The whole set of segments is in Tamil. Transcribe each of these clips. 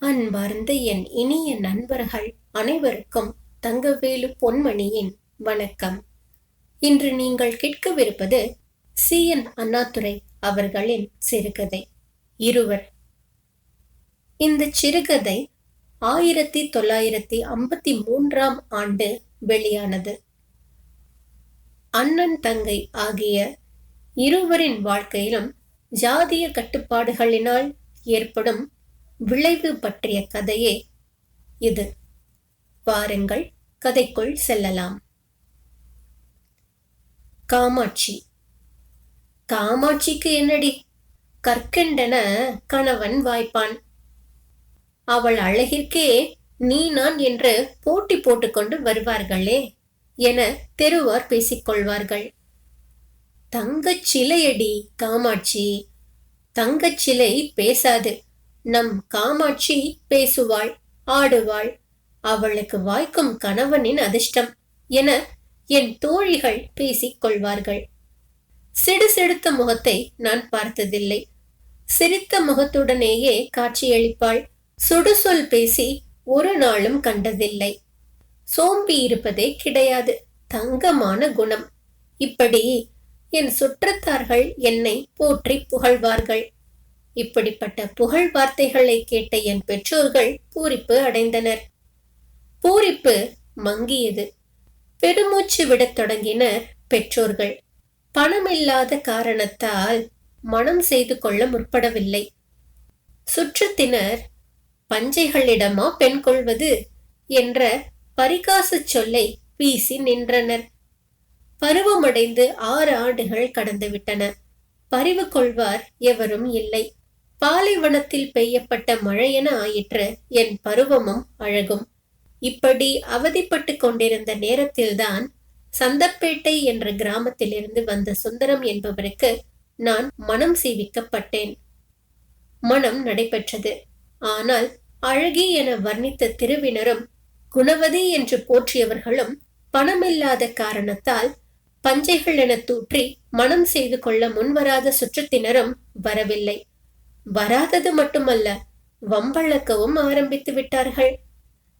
அன்பார்ந்த என் இனிய நண்பர்கள் அனைவருக்கும் தங்கவேலு பொன்மணியின் வணக்கம். இன்று நீங்கள் கேட்கவிருப்பது சி. என். அண்ணாதுரை அவர்களின் சிறுகதை. இருவர். இந்த சிறுகதை ஆயிரத்தி தொள்ளாயிரத்தி ஐம்பத்தி மூன்றாம் ஆண்டு வெளியானது. அண்ணன் தங்கை ஆகிய இருவரின் வாழ்க்கையிலும் ஜாதிய கட்டுப்பாடுகளினால் ஏற்படும் விளைவு பற்றிய கதையே இது. வாருங்கள் கதைக்குள் செல்லலாம். காமாட்சி. காமாட்சிக்கு என்னடி? கற்கண்டன கணவன் வாய்ப்பான். அவள் அழகிற்கே நீ நான் என்று போட்டி போட்டுக்கொண்டு வருவார்களே என தெருவார் பேசிக்கொள்வார்கள். தங்கச் சிலையடி காமாட்சி. தங்கச் சிலை பேசாது. நம் காமாட்சி பேசுவாள் ஆடுவாள். அவளுக்கு வாய்க்கும் கணவனின் அதிர்ஷ்டம் என என் தோழிகள் பேசிக் கொள்வார்கள் சிடு சிடுத்த முகத்தை நான் பார்த்ததில்லை. சிரித்த முகத்துடனேயே காட்சியளிப்பாள். சுடுசொல் பேசி ஒரு நாளும் கண்டதில்லை. சோம்பி இருப்பதே கிடையாது தங்கமான குணம். இப்படி என் சுற்றத்தார்கள் என்னை போற்றி புகழ்வார்கள். இப்படிப்பட்ட புகழ் வார்த்தைகளை கேட்ட என் பெற்றோர்கள் பூரிப்பு அடைந்தனர். பூரிப்பு மங்கியது. பெருமூச்சு விடத் தொடங்கினர் பெற்றோர்கள். பணமில்லாத காரணத்தால் மனம் செய்து கொள்ள முற்படவில்லை. சுற்றத்தினர் பஞ்சைகளிடமா பெண் கொள்வது என்ற பரிகாசு சொல்லை வீசி நின்றனர். பருவமடைந்து ஆறு ஆண்டுகள் கடந்துவிட்டன. பரிவு கொள்வார் எவரும் இல்லை. பாலைவனத்தில் பெய்யப்பட்ட மழையென ஆயிற்று. என் பருவமும் அழகும். இப்படி அவதிப்பட்டு கொண்டிருந்த நேரத்தில்தான் சந்தப்பேட்டை என்ற கிராமத்திலிருந்து வந்த சுந்தரம் என்பவருக்கு நான் மனம் சீவிக்கப்பட்டேன். மனம் நடைபெற்றது. ஆனால் அழகி என வர்ணித்த திருவினரும் குணவதி என்று போற்றியவர்களும் பணமில்லாத காரணத்தால் பஞ்சைகள் என தூற்றி மனம் செய்து கொள்ள முன்வராத சுற்றத்தினரும் வரவில்லை. வராதது மட்டுமல்ல வம்பழக்கவும் ஆரம்பித்து விட்டார்கள்.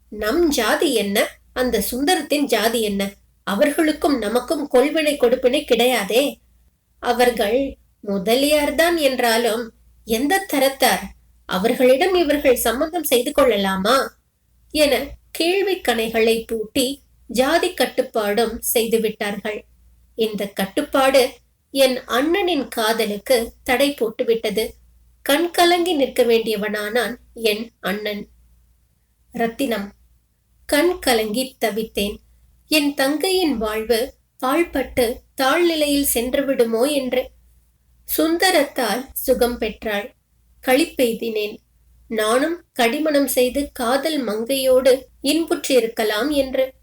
நம் ஜாதி என்ன? அந்த சுந்தரத்தின் ஜாதி என்ன? அவர்களுக்கும் நமக்கும் கொள்வினை கொடுப்பினை கிடையாதே. அவர்கள் முதலியார்தான் என்றாலும் எந்த தரத்தார் அவர்களிடம் இவர்கள் சம்மதம் செய்து கொள்ளலாமா? என கேள்வி கணைகளை பூட்டி ஜாதி கட்டுப்பாடும் செய்துவிட்டார்கள் இந்த கட்டுப்பாடு என் அண்ணனின் காதலுக்கு தடை போட்டுவிட்டது. கண் கலங்கி நிற்க வேண்டியவனானான் என் அண்ணன். ரத்தினம் கண் கலங்கி தவித்தேன். என் தங்கையின் வாழ்வு பாழ்பட்டு தாழ்நிலையில் சென்றுவிடுமோ என்று. சுந்தரத்தால் சுகம் பெற்றாள். களிப்பெய்தினேன். நானும் கடிமணம் செய்து காதல் மங்கையோடு இன்புற்றிருக்கலாம் என்று.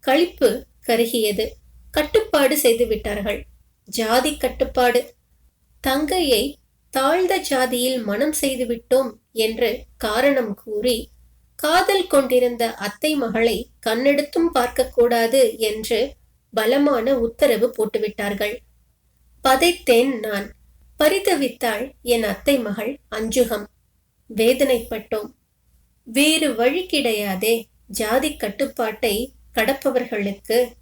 களிப்பு கருகியது. கட்டுப்பாடு செய்து விட்டார்கள் ஜாதி கட்டுப்பாடு. தங்கையை தாழ்ந்த ஜாதியில் மனம் செய்து விட்டோம் என்று காரணம் கூறி காதல் கொண்டிருந்த அத்தை மகளை கண்ணெடுத்தும் பார்க்கக்கூடாது என்று பலமான உத்தரவு போட்டுவிட்டார்கள். பதைத்தேன் நான். பரிதவித்தாள் என் அத்தை மகள் அஞ்சுகம். வேதனைப்பட்டோம். வேறு வழி கிடையாதே. ஜாதி கட்டுப்பாட்டை கடப்பவர்களுக்கு.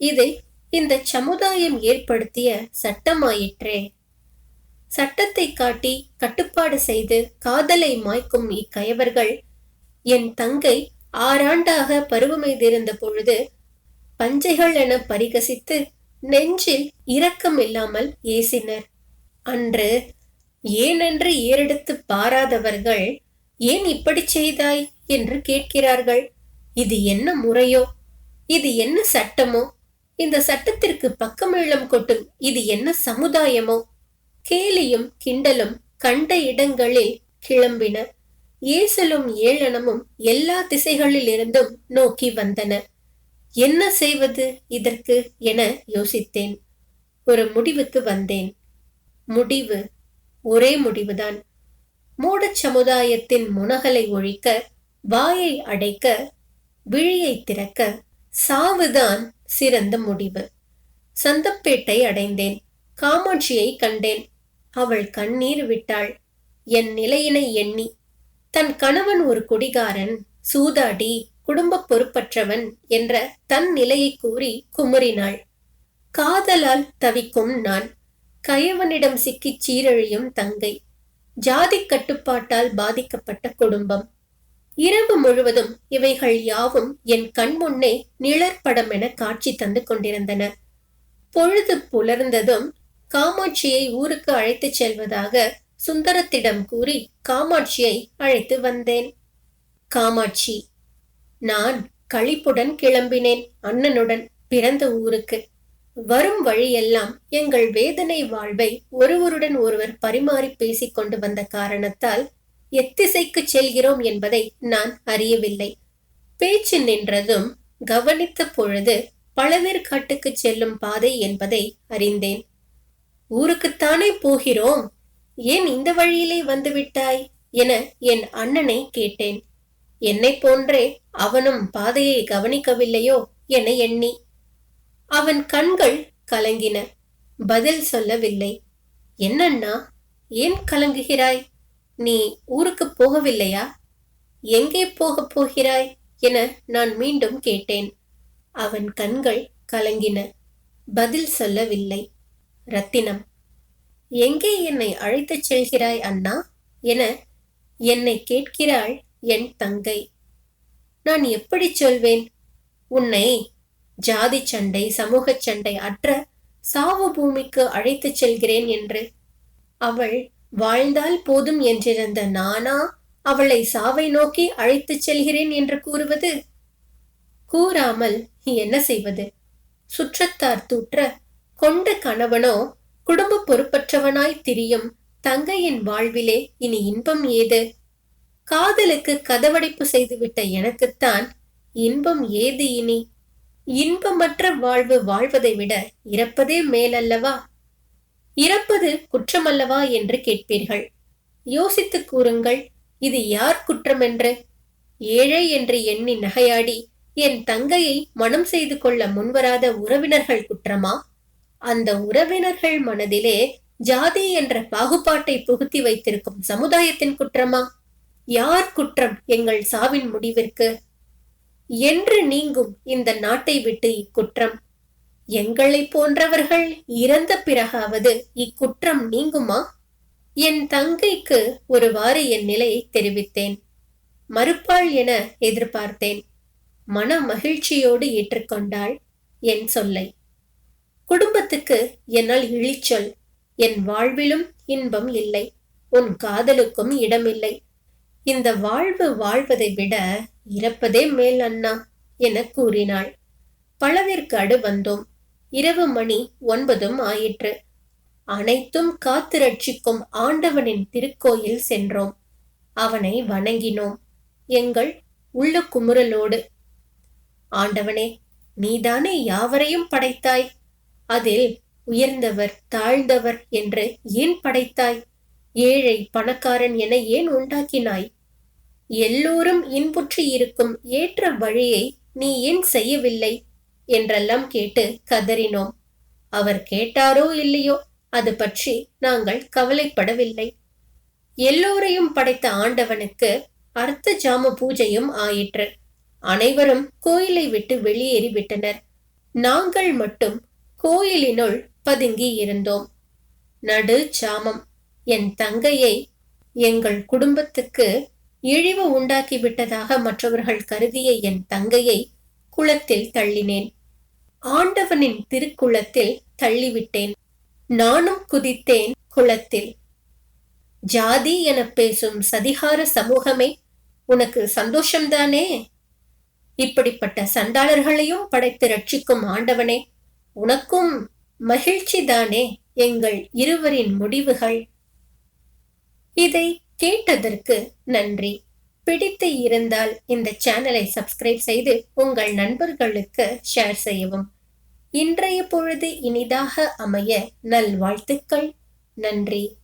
இதை இந்த சமுதாயம் ஏற்படுத்திய சட்டமாயிற்றே. சட்டத்தை காட்டி கட்டுப்பாடு செய்து காதலை மாய்க்கும் இக்கயவர்கள். என் தங்கை ஆறாண்டாக பருவமைதிருந்த பொழுது பஞ்சைகள் என பரிகசித்து நெஞ்சில் இரக்கம் இல்லாமல் ஏசினர். அன்று ஏனென்று ஏறெடுத்து பாராதவர்கள் ஏன் இப்படி செய்தாய் என்று கேட்கிறார்கள். இது என்ன முறையோ? இது என்ன சட்டமோ? இந்த சட்டத்திற்கு பக்கமேளம் கொட்டும் இது என்ன சமுதாயமோ? கேலியும் கிண்டலும் கண்ட இடங்களில் கிளம்பின. ஏசலும் ஏளனமும் எல்லா திசைகளில் இருந்தும் நோக்கி வந்தன. என்ன செய்வது இதற்கு? என யோசித்தேன். ஒரு முடிவுக்கு வந்தேன். முடிவு ஒரே முடிவுதான். மூடச் சமுதாயத்தின் முனகலை ஒழிக்க வாயை அடைக்க விழியை திறக்க சாவுதான் சிறந்த முடிவு. சந்தப்பேட்டை அடைந்தேன். காமாட்சியை கண்டேன். அவள் கண்ணீர் விட்டாள். என் நிலையினை எண்ணி. தன் கணவன் ஒரு குடிகாரன். சூதாடி குடும்ப பொறுப்பற்றவன் என்ற தன் நிலையை கூறி குமுறினாள். காதலால் தவிக்கும் நான். கயவனிடம் சிக்கிச் சீரழியும் தங்கை. ஜாதி கட்டுப்பாட்டால் பாதிக்கப்பட்ட குடும்பம். இரவு முழுவதும் இவைகள் யாவும் என் கண் முன்னே நிழற்படம் என காட்சி தந்து கொண்டிருந்தன. பொழுது புலர்ந்ததும் காமாட்சியை ஊருக்கு அழைத்துச் செல்வதாக சுந்தரத்திடம் கூறி காமாட்சியை அழைத்து வந்தேன். காமாட்சி நான் களிப்புடன் கிளம்பினேன் அண்ணனுடன் பிறந்த ஊருக்கு. வரும் வழியெல்லாம் எங்கள் வேதனை வாழ்வை ஒருவருடன் ஒருவர் பரிமாறி பேசிக் கொண்டு வந்த காரணத்தால் எத்திசைக்கு செல்கிறோம் என்பதை நான் அறியவில்லை. பேச்சு நின்றதும் கவனித்த பொழுது பழவேற்காட்டுக்கு செல்லும் பாதை என்பதை அறிந்தேன். ஊருக்குத்தானே போகிறோம்? ஏன் இந்த வழியிலே வந்துவிட்டாய்? என என் அண்ணனை கேட்டேன். என்னை போன்றே அவனும் பாதையை கவனிக்கவில்லையோ என எண்ணி. அவன் கண்கள் கலங்கின. பதில் சொல்லவில்லை. என்னண்ணா ஏன் கலங்குகிறாய்? நீ ஊருக்கு போகவில்லையா? எங்கே போகப் போகிறாய்? என நான் மீண்டும் கேட்டேன். அவன் கண்கள் கலங்கின. பதில் சொல்லவில்லை. ரத்தினம். எங்கே என்னை அழைத்துச் செல்கிறாய் அண்ணா என என்னை கேட்கிறாள் என் தங்கை. நான் எப்படி சொல்வேன்? உன்னை ஜாதி சண்டை சமூக சண்டை அற்ற சாவு பூமிக்கு அழைத்துச் செல்கிறேன் என்று அவள் வாழ்ந்தால் போதும் என்றிருந்த நானா அவளை சாவை நோக்கி அழைத்துச் செல்கிறேன் என்று கூறுவது? கூறாமல் என்ன செய்வது? சுற்றத்தார் தூற்ற கொண்ட கணவனோ குடும்ப பொறுப்பற்றவனாய் திரியும் தங்கையின் வாழ்விலே இனி இன்பம் ஏது? காதலுக்கு கதவடைப்பு செய்துவிட்ட எனக்குத்தான் இன்பம் ஏது இனி? இன்பமற்ற வாழ்வு வாழ்வதை விட இறப்பதே மேலல்லவா? இறப்பது குற்றமல்லவா என்று கேட்பீர்கள். யோசித்து கூறுங்கள் இது யார் குற்றம் என்று ஏழை என்று எண்ணி நகையாடி என் தங்கையை மனம் செய்து கொள்ள முன்வராத உறவினர்கள் குற்றமா? அந்த உறவினர்கள் மனதிலே ஜாதி என்ற பாகுபாட்டை புகுத்தி வைத்திருக்கும் சமுதாயத்தின் குற்றமா? யார் குற்றம் எங்கள் சாவின் முடிவிற்கு? என்று நீங்கும் இந்த நாட்டை விட்டு இக்குற்றம். எங்களை போன்றவர்கள் இறந்த பிறகாவது இக்குற்றம் நீங்குமா? என் தங்கைக்கு ஒருவாறு என் நிலையை தெரிவித்தேன். மறுப்பாள் என எதிர்பார்த்தேன். மன மகிழ்ச்சியோடு ஏற்றுக்கொண்டாள் என் சொல்லை. குடும்பத்துக்கு என்னால் இழிச்சொல். என் வாழ்விலும் இன்பம் இல்லை. உன் காதலுக்கும் இடமில்லை. இந்த வாழ்வு வாழ்வதை விட இறப்பதே மேல் அண்ணா என கூறினாள். பழவேற்காடு வந்தோம். இரவு மணி ஒன்பதும் ஆயிற்று. அனைத்தும் காத்து ரட்சிக்கும் ஆண்டவனின் திருக்கோயில் சென்றோம். அவனை வணங்கினோம். எங்கள் உள்ள குமுறலோடு ஆண்டவனே நீதானே யாவரையும் படைத்தாய்? அதில் உயர்ந்தவர் தாழ்ந்தவர் என்று ஏன் படைத்தாய்? ஏழை பணக்காரன் என ஏன் உண்டாக்கினாய்? எல்லோரும் இன்புற்று இருக்கும் ஏற்ற வழியை நீ ஏன் செய்யவில்லை? என்றெல்லாம் கேட்டு கதறினோம். அவர் கேட்டாரோ இல்லையோ அது பற்றி நாங்கள் கவலைப்படவில்லை. எல்லோரையும் படைத்த ஆண்டவனுக்கு அர்த்த ஜாம பூஜையும் ஆயிற்று. அனைவரும் கோயிலை விட்டு வெளியேறி விட்டனர் நாங்கள் மட்டும் கோயிலினுள் பதுங்கி இருந்தோம். நடு சாமம். என் தங்கையை எங்கள் குடும்பத்துக்கு இழிவு உண்டாக்கி விட்டதாக மற்றவர்கள் கருதிய என் தங்கையை குளத்தில் தள்ளினேன். ஆண்டவனின் திருக்குளத்தில் தள்ளிவிட்டேன். நானும் குதித்தேன் குளத்தில். ஜாதி என பேசும் சதிகார சமூகமே உனக்கு சந்தோஷம்தானே? இப்படிப்பட்ட சண்டாளர்களையும் படைத்து ரட்சிக்கும் ஆண்டவனே உனக்கும் மகிழ்ச்சி தானே எங்கள் இருவரின் முடிவுகள்? இதை கேட்டதற்கு நன்றி. பிடித்து இருந்தால் இந்த சேனலை சப்ஸ்கிரைப் செய்து உங்கள் நண்பர்களுக்கு ஷேர் செய்யவும். இன்றைய பொழுது இனிதாக அமைய நல்வாழ்த்துக்கள். நன்றி.